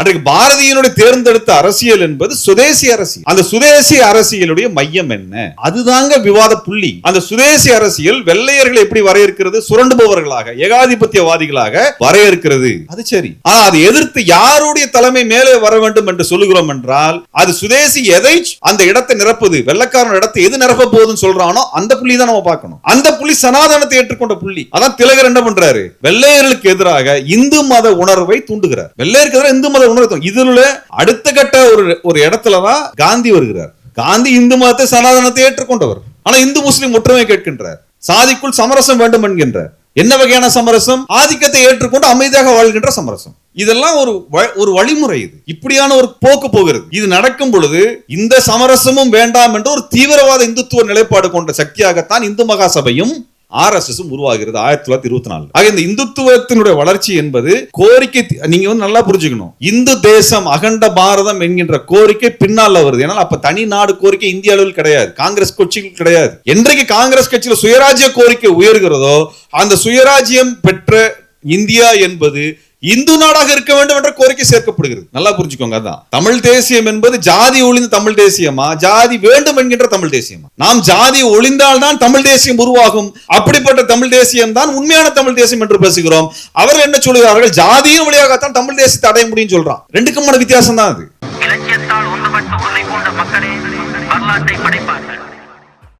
அன்றைக்கு பாரதியினுடைய தேர்ந்தெடுத்த அரசியல் என்பது சுதேசி அரசியல். அந்த சுதேசி அரசியலுடைய மையம் என்ன? அதுதாங்க விவாத புள்ளி. அந்த சுதேசி அரசியல் வெள்ளையர்களை எப்படி வரையறுக்கிறது? சுரண்டுபவர்களாக ஏகாதிபத்தியவாதிகளாக வரையறுக்கிறது. அது சரி. ஆனா அதை எதிர்த்து யாருடைய தலைமை மேலே வர வேண்டும் என்று சொல்லுகிறோம் என்றால் அது சுதேசி எதை அந்த இடத்தை நிரப்புது? வெள்ளக்காரன் இடத்தை எது நிரப்ப போகுதுன்னு சொல்றானோ அந்த புள்ளி தான் நம்ம பார்க்கணும். அந்த புள்ளி சனாதனத்தை ஏற்றுக்கொண்ட புள்ளி. அதான் திலகர் என்ன பண்றாரு? வெள்ளையர்களுக்கு எதிராக இந்து மத உணர்வை தூண்டுகிறார். வெள்ளையருக்கு எதிராக இந்து மத உணர்வை தூண்டு- இதுல அடுத்த கட்ட ஒரு ஒரு இடத்துலதான் காந்தி வருகிறார். காந்தி இந்து மதத்தை சனாதனத்தை ஏற்றுக்கொண்டவர். ஆனா இந்து முஸ்லிம் ஒற்றுமை கேட்கின்றார். சாதிக்குள் சமரசம் வேண்டும் என்கின்றார். என்ன வகையான சமரசம்? ஆதிக்கத்தை ஏற்றுக்கொண்டு அமைதியாக வாழ்கின்ற சமரசம். இதெல்லாம் ஒரு ஒரு வழிமுறை இது. இப்படியான ஒரு போக்கு போகிறது. இது நடக்கும் பொழுது இந்த சமரசமும் வேண்டாம் என்ற ஒரு தீவிரவாத இந்துத்துவ நிலைப்பாடு கொண்ட சக்தியாகத்தான் இந்து மகாசபையும் சபையும் உருவாகிறது ஆயிரத்தி தொள்ளாயிரத்தி இருபத்தி நாலு ஆக இந்த இந்துத்துவத்தினுடைய வளர்ச்சி என்பது கோரிக்கை நீங்க வந்து நல்லா புரிஞ்சுக்கணும். இந்து தேசம் அகண்ட பாரதம் என்கின்ற கோரிக்கை பின்னால வருது. ஏன்னா அப்ப தனி நாடு கோரிக்கை இந்திய அளவில் கிடையாது. காங்கிரஸ் கட்சிகள் கிடையாது. என்றைக்கு காங்கிரஸ் கட்சியில சுயராஜ்ய கோரிக்கை உயர்கிறதோ அந்த சுயராஜ்யம் பெற்ற இந்தியா என்பது இந்து நாடாக இருக்க வேண்டும் என்ற கோரிக்கை சேர்க்கப்படுகிறது. நல்லா புரிஞ்சுக்கோங்க அதான். தமிழ் தேசியம் என்பது ஜாதி ஒளிந்த தமிழ் தேசியமா? ஜாதி வேண்டும் என்கின்ற தமிழ் தேசியமா? நாம் ஜாதி ஒளிந்தால்தான் தமிழ் தேசியம் உருவாகும். அப்படிப்பட்ட தமிழ் தேசியம் தான் உண்மையான தமிழ் தேசியம் என்று பேசுகிறோம். அவர்கள் என்ன சொல்கிறார்கள் ஜாதியின் வழியாகத்தான் தமிழ் தேசியத்தை அடைய முடியும் சொல்றான். ரெண்டுக்குமான வித்தியாசம் தான் அது.